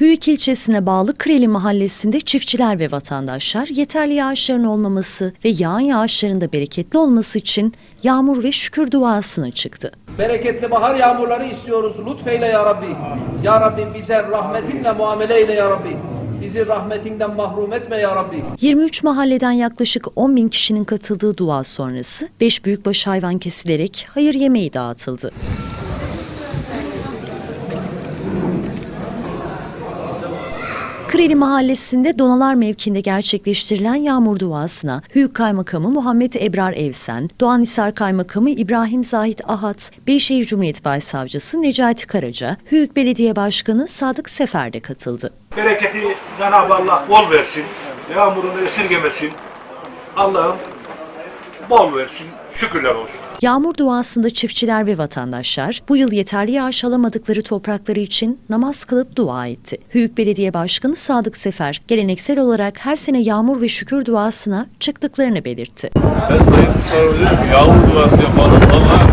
Hüyük ilçesine bağlı Kreli mahallesinde çiftçiler ve vatandaşlar yeterli yağışların olmaması ve yağan yağışların da bereketli olması için yağmur ve şükür duasına çıktı. Bereketli bahar yağmurları istiyoruz. Lütfeyle ya Rabbi. Ya Rabbi bize rahmetinle muamele eyle ya Rabbi. Bizi rahmetinden mahrum etme ya Rabbi. 23 mahalleden yaklaşık 10 bin kişinin katıldığı dua sonrası 5 büyükbaş hayvan kesilerek hayır yemeği dağıtıldı. Kreli Mahallesi'nde Donalar mevkiinde gerçekleştirilen yağmur duasına Hüyük Kaymakamı Muhammed Ebrar Evsen, Doğanhisar Kaymakamı İbrahim Zahit Ahat, Beyşehir Cumhuriyet Başsavcısı Necati Karaca, Hüyük Belediye Başkanı Sadık Sefer de katıldı. Bereketi Cenab-ı Allah bol versin. Yağmurunu esirgemesin. Allah'ım bol versin. Şükürler olsun. Yağmur duasında çiftçiler ve vatandaşlar bu yıl yeterli yağış alamadıkları toprakları için namaz kılıp dua etti. Hüyük Belediye Başkanı Sadık Sefer geleneksel olarak her sene yağmur ve şükür duasına çıktıklarını belirtti. Ben Sayın yağmur duası yapalım. Allah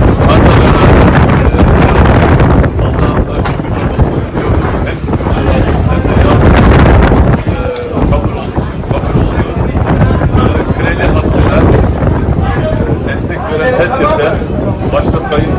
herkese başta Sayın